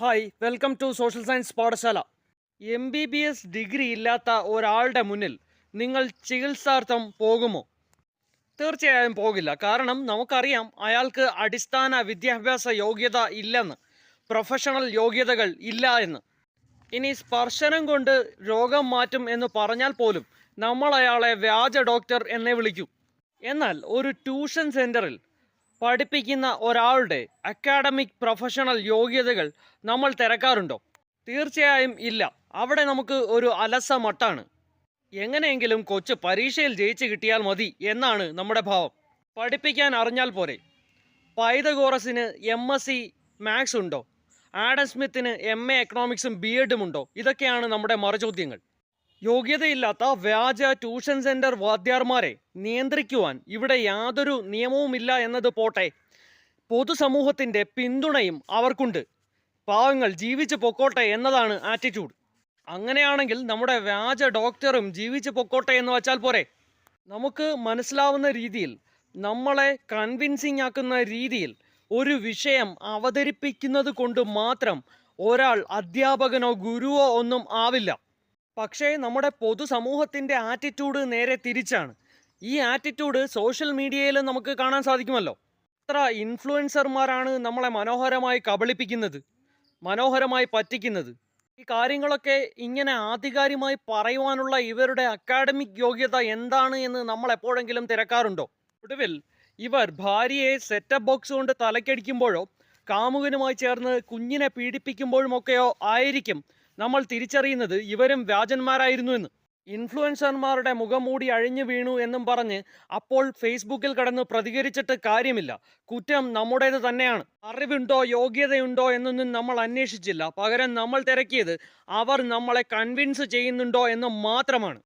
Hi welcome to social science Padasala M B B S degree ഇല്ലാത്ത ഒരാളുടെ മുന്നിൽ നിങ്ങൾ ചികിത്സാർത്ഥം പോകുമോ? തീർച്ചയായും പോകില്ല. കാരണം നമുക്കറിയാം അയാൾക്ക് അടിസ്ഥാന വിദ്യാഭ്യാസ യോഗ്യത ഇല്ലെന്ന്. പ്രൊഫഷണൽ യോഗ്യതകൾ ഇല്ല എന്ന്. ഇനി സ്പർശനം കൊണ്ട് രോഗം മാറ്റും എന്ന് പറഞ്ഞാൽ പോലും നമ്മൾ അയാളെ വ്യാജ ഡോക്ടർ എന്നെ വിളിക്കും. എന്നാൽ ഒരു ട്യൂഷൻ സെന്ററിൽ പഠിപ്പിക്കുന്ന ഒരാളുടെ അക്കാഡമിക് പ്രൊഫഷണൽ യോഗ്യതകൾ നമ്മൾ തിരക്കാറുണ്ടോ? തീർച്ചയായും ഇല്ല. അവിടെ നമുക്ക് ഒരു അലസ മട്ടാണ് എങ്ങനെയെങ്കിലും കൊച്ച് പരീക്ഷയിൽ ജയിച്ച് കിട്ടിയാൽ മതി എന്നാണ് നമ്മുടെ ഭാവം. പഠിപ്പിക്കാൻ അറിഞ്ഞാൽ പോരെ. പൈതഗോറസിന് എം എസ് സി മാത്സ് ഉണ്ടോ? ആഡം സ്മിത്തിന് എം എ എക്കണോമിക്സും ബി എഡും ഉണ്ടോ? ഇതൊക്കെയാണ് നമ്മുടെ മറുചോദ്യങ്ങൾ. യോഗ്യതയില്ലാത്ത വ്യാജ ട്യൂഷൻ സെന്റർ വാദ്യാർമാരെ നിയന്ത്രിക്കുവാൻ ഇവിടെ യാതൊരു നിയമവുമില്ല എന്നത് പോട്ടെ. പൊതുസമൂഹത്തിന്റെ പിന്തുണയും അവർക്കുണ്ട്. പാവങ്ങൾ ജീവിച്ചു പൊക്കോട്ടെ എന്നതാണ് ആറ്റിറ്റ്യൂഡ് അങ്ങനെയാണെങ്കിൽ നമ്മുടെ വ്യാജ ഡോക്ടറും ജീവിച്ചു പൊക്കോട്ടെ എന്ന് വച്ചാൽ പോരെ. നമുക്ക് മനസ്സിലാവുന്ന രീതിയിൽ നമ്മളെ കൺവിൻസിങ് ആക്കുന്ന രീതിയിൽ ഒരു വിഷയം അവതരിപ്പിക്കുന്നത് കൊണ്ട് മാത്രം ഒരാൾ അധ്യാപകനോ ഗുരുവോ ഒന്നും ആവില്ല. പക്ഷേ നമ്മുടെ പൊതുസമൂഹത്തിന്റെ ആറ്റിറ്റ്യൂഡ് നേരെ തിരിച്ചാണ്. ഈ ആറ്റിറ്റ്യൂഡ് സോഷ്യൽ മീഡിയയിൽ നമുക്ക് കാണാൻ സാധിക്കുമല്ലോ. എത്ര ഇൻഫ്ലുവൻസർമാരാണ് നമ്മളെ മനോഹരമായി കബളിപ്പിക്കുന്നത് മനോഹരമായി പറ്റിക്കുന്നത്. ഈ കാര്യങ്ങളൊക്കെ ഇങ്ങനെ ആധികാരികമായി പറയുവാനുള്ള ഇവരുടെ അക്കാഡമിക് യോഗ്യത എന്താണ് എന്ന് നമ്മൾ എപ്പോഴെങ്കിലും തിരക്കാറുണ്ടോ? ഒടുവിൽ ഇവർ ഭാര്യയെ സെറ്റപ്പ് ബോക്സ് കൊണ്ട് തലക്കടിക്കുമ്പോഴോ കാമുകനുമായി ചേർന്ന് കുഞ്ഞിനെ പീഡിപ്പിക്കുമ്പോഴുമൊക്കെയോ ആയിരിക്കും നമ്മൾ തിരിച്ചറിയുന്നത് ഇവരും വ്യാജന്മാരായിരുന്നു എന്ന്. ഇൻഫ്ലുവൻസർമാരുടെ മുഖംമൂടി അഴിഞ്ഞു വീണു എന്നും പറഞ്ഞ് അപ്പോൾ ഫേസ്ബുക്കിൽ കടന്ന് പ്രതികരിച്ചിട്ട് കാര്യമില്ല. കുറ്റം നമ്മുടേത് തന്നെയാണ്. അറിവുണ്ടോ യോഗ്യതയുണ്ടോ എന്നൊന്നും നമ്മൾ അന്വേഷിച്ചില്ല. പകരം നമ്മൾ തിരക്കിയത് അവർ നമ്മളെ കൺവിൻസ് ചെയ്യുന്നുണ്ടോ എന്ന് മാത്രമാണ്.